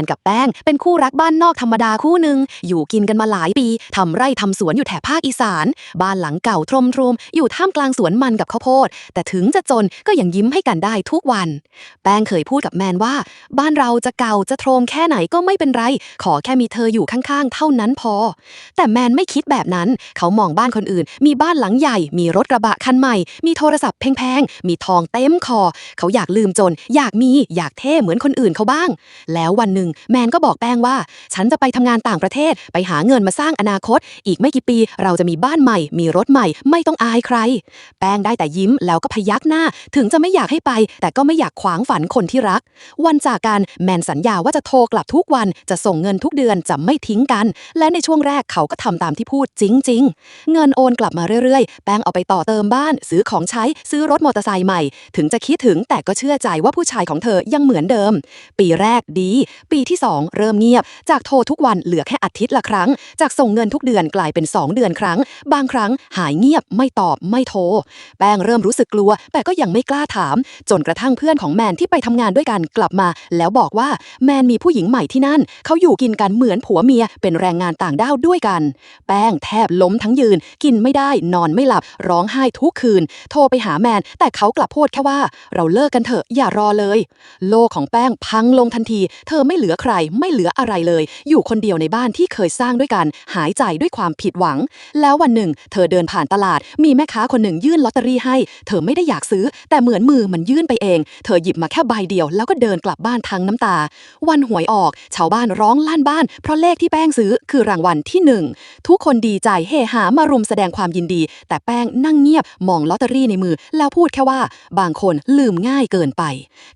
นกับแป้ง เป็นคู่รักบ้านนอกธรรมดาคู่หนึ่งอยู่กินกันมาหลายปีทำไร่ทำสวนอยู่แถบภาคอีสาน บ้านหลังเก่าทรมทรมอยู่ท่ามกลางสวนมันกับข้าวโพด แต่ถึงจะจนก็ยังยิ้มให้กันได้ทุกวัน แป้งเคยพูดกับแมนว่า บ้านเราจะเก่าจะโทรมแค่ไหนก็ไม่เป็นไร ขอแค่มีเธออยู่ข้างๆ เท่านั้นพอ แต่แมนไม่คิดแบบนั้น เขามองบ้านคนอื่น มีบ้านหลังใหญ่ มีรถกระบะคันใหม่ มีโทรศัพท์แพงๆ มีทองเต็มคอ เขาอยากลืมจน อยากมี อยากเท่เหมือนคนอื่นเขาบ้าง แล้ววันหนึ่งแมนก็บอกแป้งว่า ฉันจะไปทำงานต่างประเทศ ไปหาเงินมาสร้างอนาคต อีกไม่กี่ปี เราจะมีบ้านใหม่ มีรถใหม่ ไม่ต้องอายใคร แป้งได้แต่ยิ้มแล้วก็พยักหน้า ถึงจะไม่อยากให้ไป แต่ก็ไม่อยากขวางฝันคนที่รัก วันจากกันแมนสัญญาว่าจะโทรกลับทุกวันจะส่งเงินทุกเดือนจะไม่ทิ้งกัน และในช่วงแรกเขาก็ทำตามที่พูดจริง ๆ เงินโอนกลับมาเรื่อยๆ แป้งเอาไปต่อเติมบ้าน ซื้อของใช้ซื้อรถมอเตอร์ไซค์ใหม่ ถึงจะคิดถึงแต่ก็เชื่อใจว่าผู้ชายของเธอยังเหมือนเดิม ปีแรกดี ปีที่ 2 เริ่มเงียบ จากโทรทุกวันเหลือแค่อาทิตย์ละครั้ง จากส่งเงินทุกเดือนกลายเป็น 2 เดือนครั้ง บางครั้งหายเงียบไม่ตอบไม่โทร แป้งเริ่มรู้สึกกลัว แต่ก็ยังไม่กล้าถาม จนกระทั่งเพื่อนของแมนที่ไปทำงานด้วยกันกลับมา แล้วบอกว่าแมนมีผู้หญิงใหม่ที่นั่น เขาอยู่กินกันเหมือนผัวเมียเป็นแรงงานต่างด้าวด้วยกัน แป้งแทบล้มทั้งยืน กินไม่ได้นอนไม่หลับ ร้องไห้ทุกคืน โทรไปหาแมน แต่เขากลับพูดแค่ว่า เราเลิกกันเถอะอย่ารอเลย โลกของแป้งพังลงทันที เธอไม่เหลือใครไม่เหลืออะไรเลย อยู่คนเดียวในบ้านที่เคยสร้างด้วยกัน หายใจด้วยความผิดหวัง แล้ววันหนึ่ง เธอเดินผ่านตลาด มีแม่ค้าคนหนึ่งยื่นลอตเตอรี่ให้ เธอไม่ได้อยากซื้อ แต่เหมือนมือมันยื่นไปเอง เธอหยิบมาแค่ใบเดียว แล้วก็เดินกลับบ้านทั้งน้ำตา วันหวยออก ชาวบ้านร้องลั่นบ้าน เพราะเลขที่แป้งซื้อคือรางวัลที่หนึ่งทุกคนดีใจเฮหามารุมแสดงความยินดี แต่แป้งนั่งเงียบมองลอตเตอรี่ในมือ แล้วพูดแค่ว่า บางคนลืมง่ายเกินไป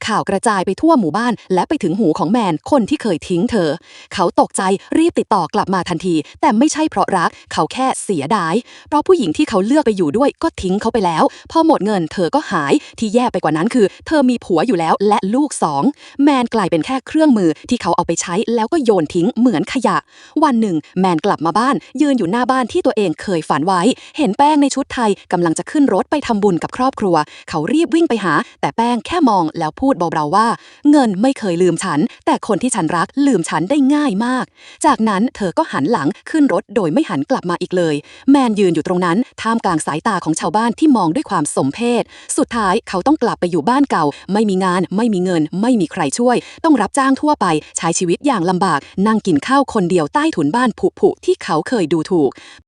ข่าวกระจายไปทั่วหมู่บ้าน และไปถึงหูของแมนคนที่เคยทิ้งเธอ เขาตกใจรีบติดต่อกลับมาทันที แต่ไม่ใช่เพราะรักเขาแค่เสียดาย เพราะผู้หญิงที่เขาเลือกไปอยู่ด้วยก็ทิ้งเขาไปแล้ว พอหมดเงินเธอก็หายที่แย่ไปกว่านั้นคือ เธอมีผัวอยู่แล้วและลูกสองแมนกลายเป็นแค่เครื่องมือที่เขาเอาไปใช้แล้วก็โยนทิ้งเหมือนขยะ วันหนึ่ง แมนกลับมาบ้าน ยืนอยู่หน้าบ้านที่ตัวเองเคยฝันไว้ เห็นแป้งในชุดไทยกำลังจะขึ้นรถไปทำบุญกับครอบครัว เขารีบวิ่งไปหา แต่แป้งแค่มองแล้วพูดเบาๆว่า เงินไม่เคยลืมฉัน แต่คนที่ฉันรักลืมฉันได้ง่ายมาก จากนั้นเธอก็หันหลังขึ้นรถโดยไม่หันกลับมาอีกเลย แมนยืนอยู่ตรงนั้นท่ามกลางสายตาของชาวบ้านที่มองด้วยความสมเพชสุดท้ายเขาต้องกลับไปอยู่บ้านเก่า ไม่มีงาน ไม่มีเงิน ไม่มีใครช่วย ต้องรับจ้างทั่วไป ใช้ชีวิตอย่างลำบาก นั่งกินข้าวคนเดียวใต้ถุนบ้านผุๆที่เขาเคยดูถูก